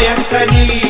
गायन करी